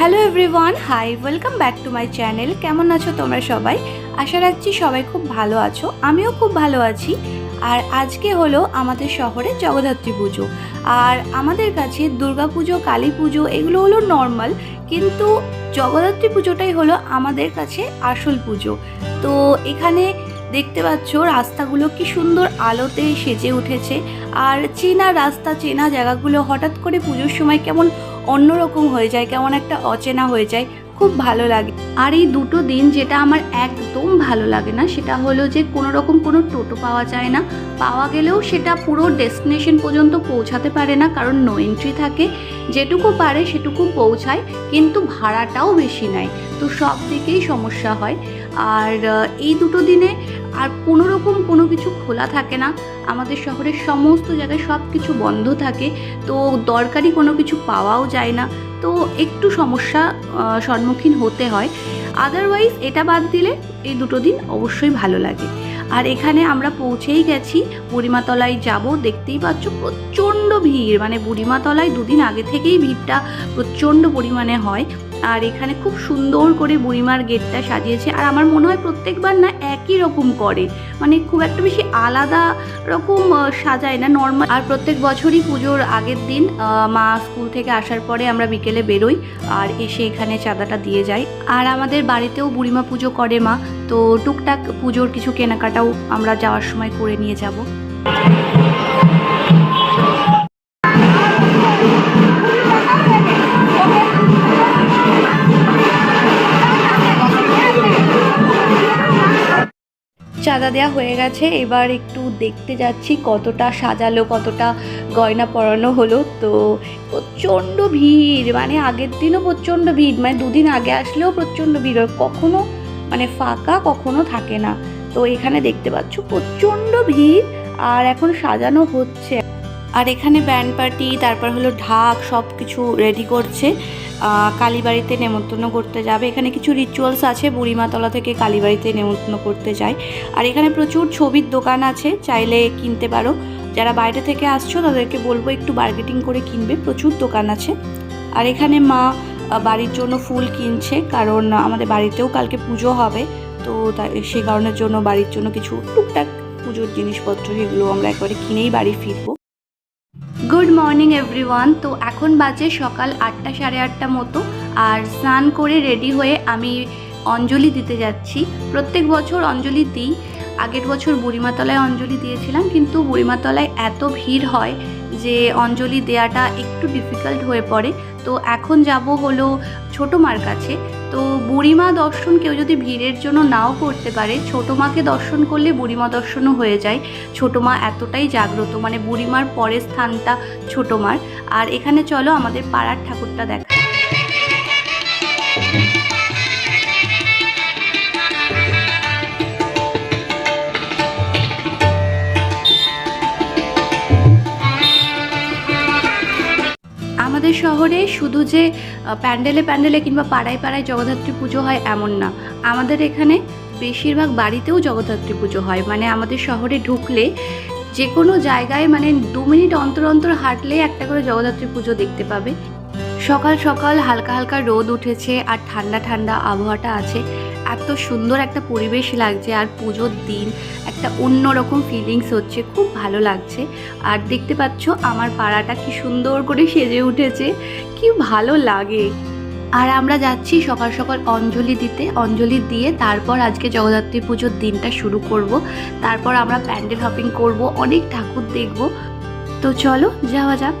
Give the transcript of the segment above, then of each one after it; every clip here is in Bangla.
Hello everyone hi welcome back to my channel কেমন আছো তোমরা সবাই? আশা রাখছি সবাই খুব ভালো আছো, আমিও খুব ভালো আছি। আর আজকে হলো আমাদের শহরে জগদ্ধাত্রী পুজো। আর আমাদের কাছে দুর্গা পুজো, কালী পুজো, এগুলো হলো নর্মাল কিন্তু জগদ্ধাত্রী পুজোটাই হলো আমাদের কাছে আসল পুজো। তো এখানে দেখতে পাচ্ছ রাস্তাগুলো কি সুন্দর আলোতে সেজে উঠেছে। আর চেনা রাস্তা, চেনা জায়গাগুলো হঠাৎ করে পুজোর সময় কেমন অন্যরকম হয়ে যায়, কেমন একটা অচেনা হয়ে যায়। খুব ভালো লাগে। আর এই দুটো দিন যেটা আমার একদম ভালো লাগে না, সেটা হলো যে কোনো রকম কোনো টোটো পাওয়া যায় না। পাওয়া গেলেও সেটা পুরো ডেস্টিনেশন পর্যন্ত পৌঁছাতে পারে না, কারণ নো এন্ট্রি থাকে। যেটুকু পারে সেটুকু পৌঁছায়, কিন্তু ভাড়াটাও বেশি নেয়। তো সব দিকেই সমস্যা হয়। আর এই দুটো দিনে আর কোনো রকম কোনো কিছু খোলা থাকে না। আমাদের শহরের সমস্ত জায়গায় সব কিছু বন্ধ থাকে। তো দরকারি কোনো কিছু পাওয়াও যায় না। তো একটু সমস্যা সম্মুখীন হতে হয়। আদারওয়াইজ এটা বাদ দিলে এই দুটো দিন অবশ্যই ভালো লাগে। আর এখানে আমরা পৌঁছেই গেছি। বুড়িমাতলায় যাব। দেখতেই পাচ্ছ প্রচণ্ড ভিড়। মানে বুড়িমাতলায় দুদিন আগে থেকেই ভিড়টা প্রচণ্ড পরিমাণে হয়। আর এখানে খুব সুন্দর করে বুড়িমার গেটটা সাজিয়েছে। আর আমার মনে হয় প্রত্যেকবার না একই রকম করে। মানে খুব একটা বেশি আলাদা রকম সাজায় না নর্মাল আর প্রত্যেক বছরই পুজোর আগের দিন মা স্কুল থেকে আসার পরে আমরা বিকেলে বেরোই আর এসে এখানে চাঁদাটা দিয়ে যাই। আর আমাদের বাড়িতেও বুড়িমা পুজো করে মা, তো টুকটাক পুজোর কিছু কেনাকাটাও আমরা যাওয়ার সময় করে নিয়ে যাব। চাঁদা দেওয়া হয়ে গেছে। এবার একটু দেখতে যাচ্ছি কতটা সাজালো, কতটা গয়না পরানো হলো। তো প্রচণ্ড ভিড় মানে আগের দিনও প্রচণ্ড ভিড় মানে দুদিন আগে আসলেও প্রচণ্ড ভিড় হয়। কখনো মানে ফাঁকা, কখনো থাকে না। তো এখানে দেখতে পাচ্ছ প্রচণ্ড ভিড়, আর এখন সাজানো হচ্ছে। আর এখানে ব্যান্ড পার্টি তারপর হলো ঢাক সব কিছু রেডি করছে কালীবাড়িতে নেমন্তন্ন করতে যাবে। এখানে কিছু রিচুয়ালস আছে, বুড়িমাতলা থেকে কালীবাড়িতে নেমন্তন্ন করতে যায়। আর এখানে প্রচুর ছবির দোকান আছে, চাইলে কিনতে পারো। যারা বাইরে থেকে আসছো, তাদেরকে বলব একটু বার্গেটিং করে কিনবে, প্রচুর দোকান আছে। আর এখানে মা বাড়ির জন্য ফুল কিনছে, কারণ আমাদের বাড়িতেও কালকে পুজো হবে। তো তাই সেই কারণের জন্য বাড়ির জন্য কিছু টুকটাক পুজোর জিনিসপত্র, সেগুলো আমরা একবারে কিনেই বাড়ি ফিরবো। গুড মর্নিং এভরিওয়ান তো এখন বাজে সকাল আটটা সাড়ে আটটা মতো, আর স্নান করে রেডি হয়ে আমি অঞ্জলি দিতে যাচ্ছি। প্রত্যেক বছর অঞ্জলি দিই। আগের বছর বুড়িমাতলায় অঞ্জলি দিয়েছিলাম, কিন্তু বুড়িমাতলায় এত ভিড় হয় যে অঞ্জলি দেয়াটা একটু ডিফিকাল্ট হয়ে পড়ে। তো এখন যাব হলো ছোটো মার কাছে। তো বুড়িমা দর্শন কেউ যদি ভিড়ের জন্য নাও করতে পারে, ছোটো মাকে দর্শন করলে বুড়িমা দর্শনও হয়ে যায়। ছোটো মা এতটাই জাগ্রত মানে বুড়িমার পরের স্থানটা ছোটো মার। আর এখানে চলো আমাদের পাড়ার ঠাকুরটা দেখা শহরে শুধু যে প্যান্ডেলে প্যান্ডেলে কিংবা পাড়ায় পাড়ায় জগদ্ধাত্রী পুজো হয় এমন না। আমাদের এখানে বেশিরভাগ বাড়িতেও জগদ্ধাত্রী পুজো হয়। মানে আমাদের শহরে ঢুকলে যে কোনো জায়গায় মানে দু মিনিট অন্তর অন্তর হাঁটলে একটা করে জগদ্ধাত্রী পুজো দেখতে পাবে। সকাল সকাল হালকা হালকা রোদ উঠেছে আর ঠান্ডা ঠান্ডা আবহাওয়াটা আছে। এত সুন্দর একটা পরিবেশ লাগছে আর পুজোর দিন। একটা অন্যরকম ফিলিংস হচ্ছে, খুব ভালো লাগছে। আর দেখতে পাচ্ছ আমার পাড়াটা কি সুন্দর করে সেজে উঠেছে, কি ভালো লাগে। আর আমরা যাচ্ছি সকাল সকাল অঞ্জলি দিতে, অঞ্জলি দিয়ে তারপর আজকে জগদ্ধাত্রী পুজোর দিনটা শুরু করব। তারপর আমরা প্যান্ডেল হপিং করব, অনেক ঠাকুর দেখব। তো চলো, যাওয়া যাক।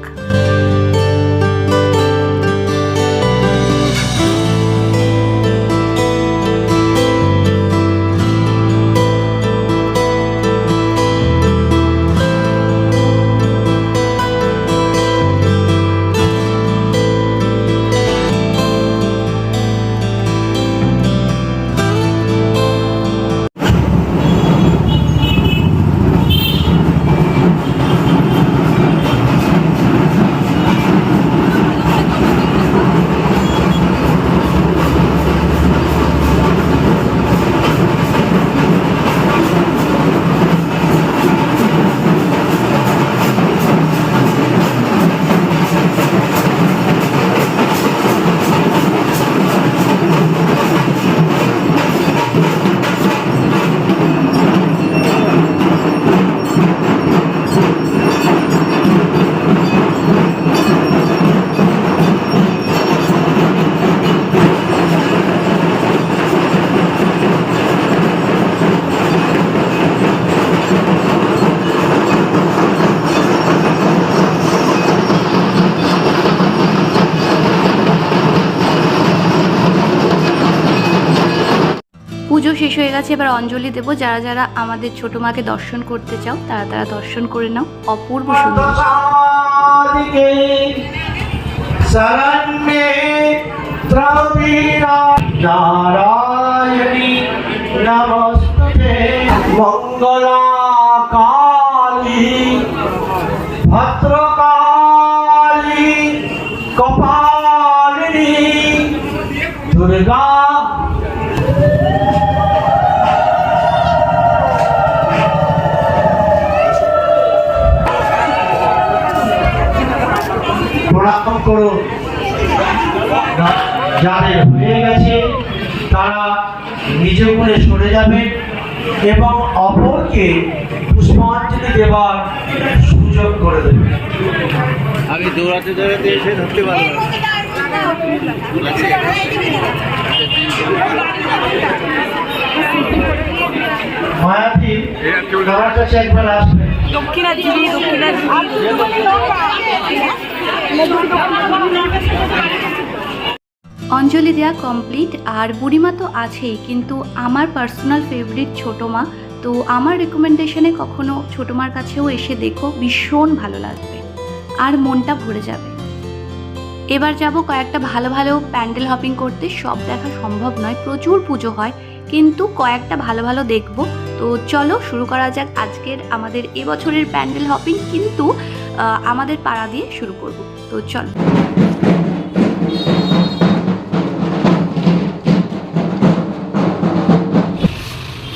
হয়ে গেছে, এবার অঞ্জলি দেব। যারা যারা আমাদের ছোট মাকে দর্শন করতে চাও, তারা তারা দর্শন করে নাও। অপূর্ব সুন্দর। মঙ্গলা এবং অপরকে পুষ্পাঞ্জলি দেওয়ার সুযোগ করে দেবে। আমি দৌড়াতে দৌড়াতে এসে ধরতে পারব না। মায়াবী আমার কাছে একবার আসবেন অঞ্জলি দেওয়া কমপ্লিট আর বুড়িমা তো আছেই, কিন্তু আমার পার্সোনাল ফেভারিট ছোটো মা, তো আমার রেকমেন্ডেশনে কখনো ছোটো মার কাছেও এসে দেখো, ভীষণ ভালো লাগবে, আর মনটা ভরে যাবে। এবার যাব কয়েকটা ভালো ভালো প্যান্ডেল হপিং করতে, সব দেখা সম্ভব নয়, প্রচুর পুজো হয়, কিন্তু কয়েকটা ভালো ভালো দেখব, তো চলো শুরু করা যাক আজকের আমাদের এবছরের প্যান্ডেল হপিং কিন্তু আমাদের পাড়া দিয়ে শুরু করব, তো চলো।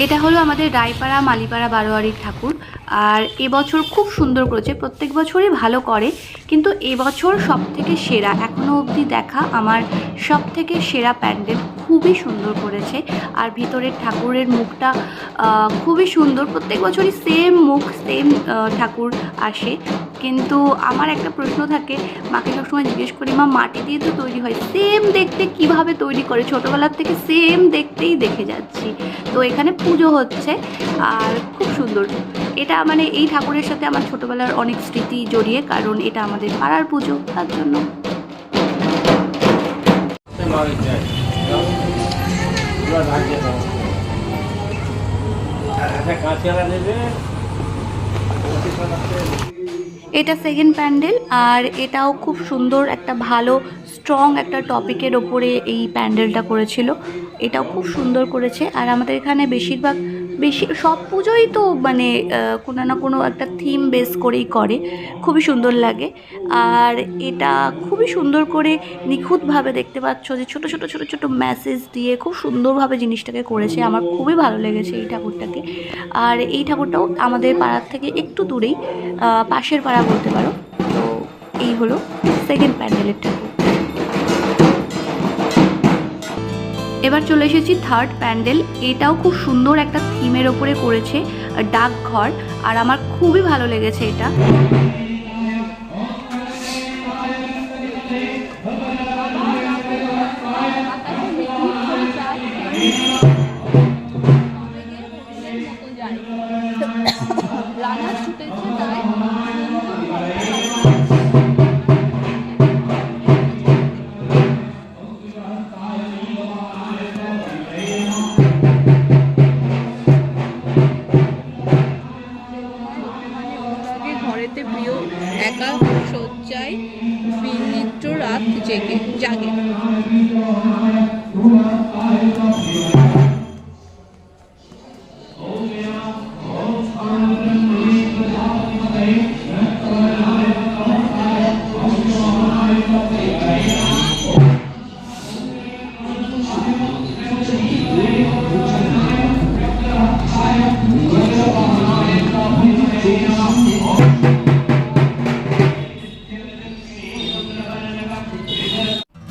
এটা হলো আমাদের রায়পাড়া, মালিপাড়া, বারোয়ারির ঠাকুর। আর এবছর খুব সুন্দর করেছে, প্রত্যেক বছরই ভালো করে। কিন্তু এবছর সব থেকে সেরা এখনও অবধি দেখা আমার সব থেকে সেরা প্যান্ডেল খুবই সুন্দর করেছে। আর ভিতরের ঠাকুরের মুখটা খুবই সুন্দর। প্রত্যেক বছরই সেম মুখ সেম ঠাকুর আসে। কিন্তু আমার একটা প্রশ্ন থাকে, মাকে সবসময় জিজ্ঞেস করি, মা, মাটি দিয়ে তো তৈরি হয়। সেম দেখতে কীভাবে তৈরি করে? ছোটোবেলার থেকে সেম দেখতেই দেখে যাচ্ছি। তো এখানে পুজো হচ্ছে, আর খুব সুন্দর। এটা মানে এই ঠাকুরের সাথে আমার ছোটোবেলার অনেক স্মৃতি জড়িয়ে, কারণ এটা আমাদের পাড়ার পুজো, তার জন্য। আচ্ছা কাঁচা নেবে? এটা সেকেন্ড প্যান্ডেল আর এটাও খুব সুন্দর একটা ভালো স্ট্রং একটা টপিকের ওপরে এই প্যান্ডেলটা করেছিল। এটাও খুব সুন্দর করেছে। আর আমাদের এখানে বেশিরভাগ বেশি, সব পুজোই তো মানে কোনো না কোনো একটা থিম বেস করেই করে। খুবই সুন্দর লাগে। আর এটা খুবই সুন্দর করে নিখুঁতভাবে দেখতে পাচ্ছ যে ছোট ছোট ছোট ছোট মেসেজ দিয়ে খুব সুন্দরভাবে জিনিসটাকে করেছে। আমার খুবই ভালো লেগেছে এই ঠাকুরটাকে। আর এই ঠাকুরটাও আমাদের পাড়ার থেকে একটু দূরেই পাশের পাড়া বলতে পারো। তো এই হলো সেকেন্ড প্যান্ডেলের ঠাকুর। এবার চলে এসেছি থার্ড প্যান্ডেল এটাও খুব সুন্দর একটা থিমের ওপরে করেছে, ডাকঘর। আর আমার খুবই ভালো লেগেছে এটা।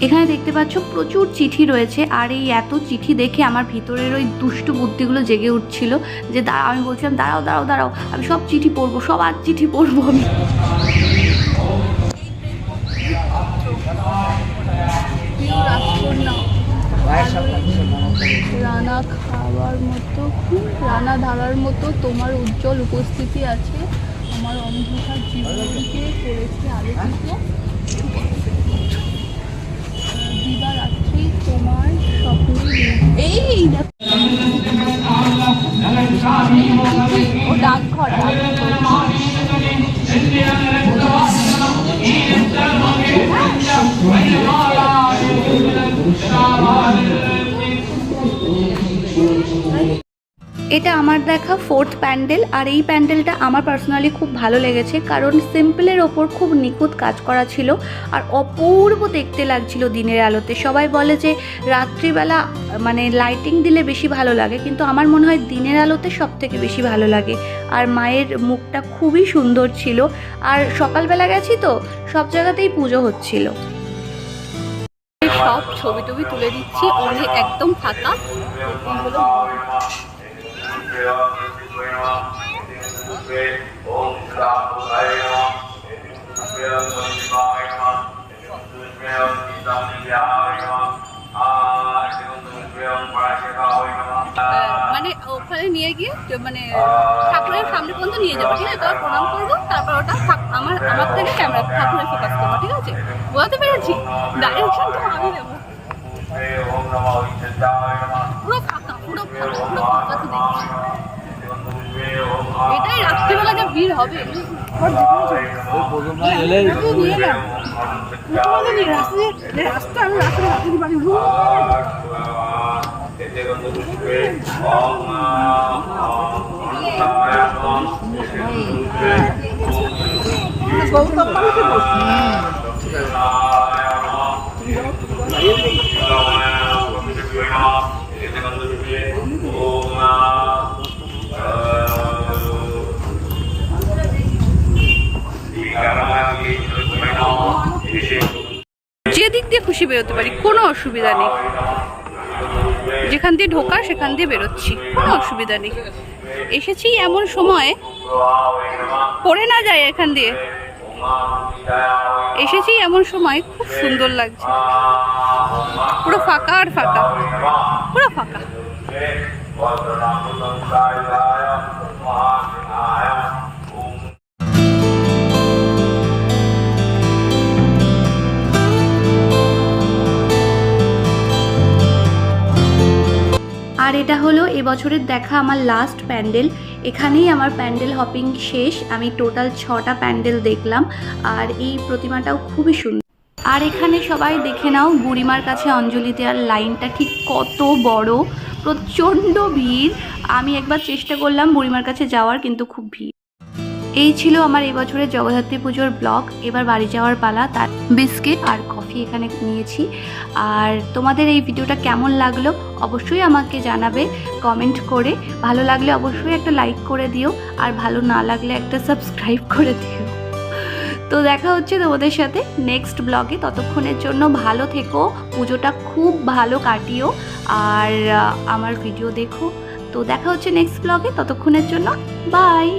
এখানে দেখতে পাচ্ছ প্রচুর চিঠি রয়েছে আর এই এত চিঠি দেখে আমার ভিতরের ওই দুষ্টু বুদ্ধিগুলো জেগে উঠছিল যে দাঁড়াও আমি বলছিলাম, দাঁড়াও দাঁড়াও দাঁড়াও, আমি সব চিঠি পড়ব সব আর চিঠি পড়ব আমি। রানা খাওয়ার মতো, খুব রানা ধারার মতো তোমার উজ্জ্বল উপস্থিতি আছে। আমার অন্ধকার জীবনকে করেছে আলোকিত। দিবা এটা আমার দেখা ফোর্থ প্যান্ডেল আর এই প্যান্ডেলটা আমার পার্সোনালি খুব ভালো লেগেছে কারণ সিম্পলের ওপর খুব নিখুঁত কাজ করা ছিল আর অপূর্ব দেখতে লাগছিল দিনের আলোতে। সবাই বলে যে রাত্রিবেলা মানে লাইটিং দিলে বেশি ভালো লাগে, কিন্তু আমার মনে হয় দিনের আলোতে সব থেকে বেশি ভালো লাগে। আর মায়ের মুখটা খুবই সুন্দর ছিল। আর সকালবেলা গেছি তো, সব জায়গাতেই পুজো হচ্ছিল। সব ছবি টবি তুলে দিচ্ছি অনেক একদম ফাঁকা। মানে ওখানে নিয়ে গিয়ে মানে ঠাকুরের সামনে পর্যন্ত নিয়ে যাব, ঠিক আছে? তারপর প্রণাম করব, তারপর ওটা আমার আমার থেকে ক্যামেরা ঠাকুরের ফোকাস করব, ঠিক আছে? বোঝাতে পেরেছি ডাইরেকশন তো আমি দেবো পুরো পুরো তো দেখছি। এটাই রাত্রিবেলা যা ভিড় হবে। রাস্তা আমি রাস্তা খুশি বেরোতে পারি, কোনো অসুবিধা নেই। যেখান দিয়ে ঢোকা সেখান দিয়ে বেরোচ্ছি, কোনো অসুবিধা নেই। এসেছি এমন সময়, পড়ে না যায় এখান দিয়ে। এসেছি এমন সময়, খুব সুন্দর লাগছে। পুরো ফাঁকা আর ফাঁকা, পুরো ফাঁকা। আর এটা হলো এবছরের দেখা আমার লাস্ট প্যান্ডেল। এখানেই আমার প্যান্ডেল হপিং শেষ। আমি টোটাল ছটা প্যান্ডেল দেখলাম আর এই প্রতিমাটাও খুবই সুন্দর। আর এখানে সবাই দেখে নাও, বুড়িমার কাছে অঞ্জলি দেওয়ার লাইনটা ঠিক কত বড়, প্রচণ্ড ভিড়। আমি একবার চেষ্টা করলাম বুড়িমার কাছে যাওয়ার, কিন্তু খুব ভিড়। এই ছিল আমার এবছরের জগদ্ধাত্রী পুজোর ব্লগ। এবার বাড়ি যাওয়ার পালা, তার বিস্কিট আর কফি এখানে নিয়েছি। আর তোমাদের এই ভিডিওটা কেমন লাগল অবশ্যই আমাকে জানাবে কমেন্ট করে। ভালো লাগলে অবশ্যই একটা লাইক করে দিও, আর ভালো না লাগলে একটা সাবস্ক্রাইব করে দিও। তো দেখা হচ্ছে তোমাদের সাথে নেক্সট ব্লগে ততক্ষণের জন্য ভালো থেকো, পুজোটা খুব ভালো কাটিও, আর আমার ভিডিও দেখো। তো দেখা হচ্ছে নেক্সট ব্লগে ততক্ষণের জন্য বাই